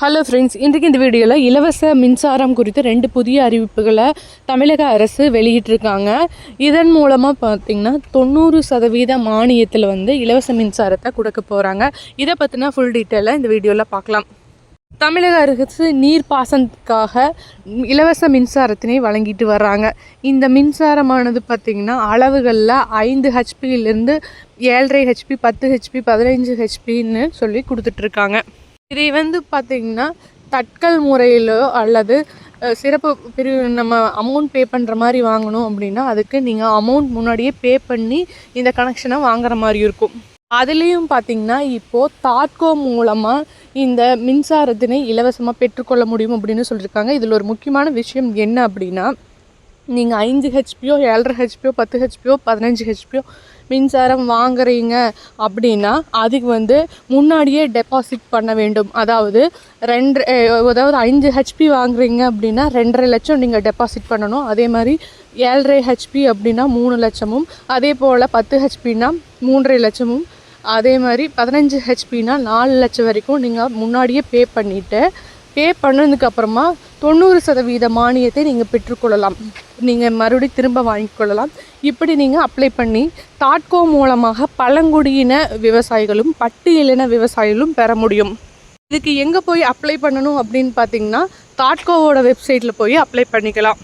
Hello friends இன்றைக்கு இந்த வீடியோவில் இலவச மின்சாரம் குறித்து ரெண்டு புதிய அறிவிப்புகளை தமிழக அரசு வெளியிட்டிருக்காங்க. இதன் மூலமாக பார்த்திங்கன்னா தொண்ணூறு சதவீத மானியத்தில் வந்து இலவச மின்சாரத்தை கொடுக்க போகிறாங்க இதை பற்றின ஃபுல் டீட்டெயிலாக இந்த வீடியோவில் பார்க்கலாம். தமிழக அரசு நீர்ப்பாசனத்துக்காக இலவச மின்சாரத்தினை வழங்கிட்டு வர்றாங்க. இந்த மின்சாரமானது பார்த்திங்கன்னா அளவுகளில் ஐந்து ஹெச்பியிலேருந்து ஏழரை ஹெச்பி பத்து ஹெச்பி பதினைஞ்சு ஹெச்பின்னு சொல்லி கொடுத்துட்ருக்காங்க இதை வந்து பார்த்திங்கன்னா தட்கல் முறையிலோ அல்லது சிறப்பு பிரிவு நம்ம அமௌண்ட் பே பண்ணுற மாதிரி வாங்கணும் அப்படின்னா அதுக்கு நீங்கள் அமௌண்ட் முன்னாடியே பே பண்ணி இந்த கனெக்ஷனை வாங்குற மாதிரி இருக்கும். அதுலேயும் பார்த்தீங்கன்னா இப்போது தாட்கோ மூலமாக இந்த மின்சாரத்தினை இலவசமாக பெற்றுக்கொள்ள முடியும் அப்படின்னு சொல்லியிருக்காங்க இதில் ஒரு முக்கியமான விஷயம் என்ன அப்படின்னா நீங்கள் ஐந்து ஹெச்பியோ ஏழரை ஹெச்பியோ பத்து ஹெச்பியோ பதினஞ்சு ஹெச்பியோ மின்சாரம் வாங்குறீங்க அப்படின்னா அதுக்கு வந்து முன்னாடியே டெபாசிட் பண்ண வேண்டும். அதாவது ரெண்டு அதாவது ஐந்து ஹெச்பி வாங்குறீங்க அப்படின்னா ரெண்டரை லட்சம் நீங்கள் டெபாசிட் பண்ணணும். அதே மாதிரி ஏழரை ஹெச்பி அப்படின்னா மூணு லட்சமும். அதே போல் பத்து ஹெச்பின்னா மூன்றரை லட்சமும். அதே மாதிரி பதினஞ்சு ஹெச்பின்னா நாலு லட்சம் வரைக்கும் நீங்கள் முன்னாடியே பே பண்ணிவிட்டு பே பண்ணதுக்கு அப்புறமா தொண்ணூறு சதவீத மானியத்தை நீங்கள் பெற்றுக்கொள்ளலாம். நீங்கள் மறுபடியும் திரும்ப வாங்கிக்கொள்ளலாம். இப்படி நீங்கள் அப்ளை பண்ணி தாட்கோ மூலமாக பழங்குடியின விவசாயிகளும் பட்டியலின விவசாயிகளும் பெற முடியும். இதுக்கு எங்கே போய் அப்ளை பண்ணணும் அப்படின்னு பார்த்தீங்கன்னா தாட்கோவோட வெப்சைட்டில் போய் அப்ளை பண்ணிக்கலாம்.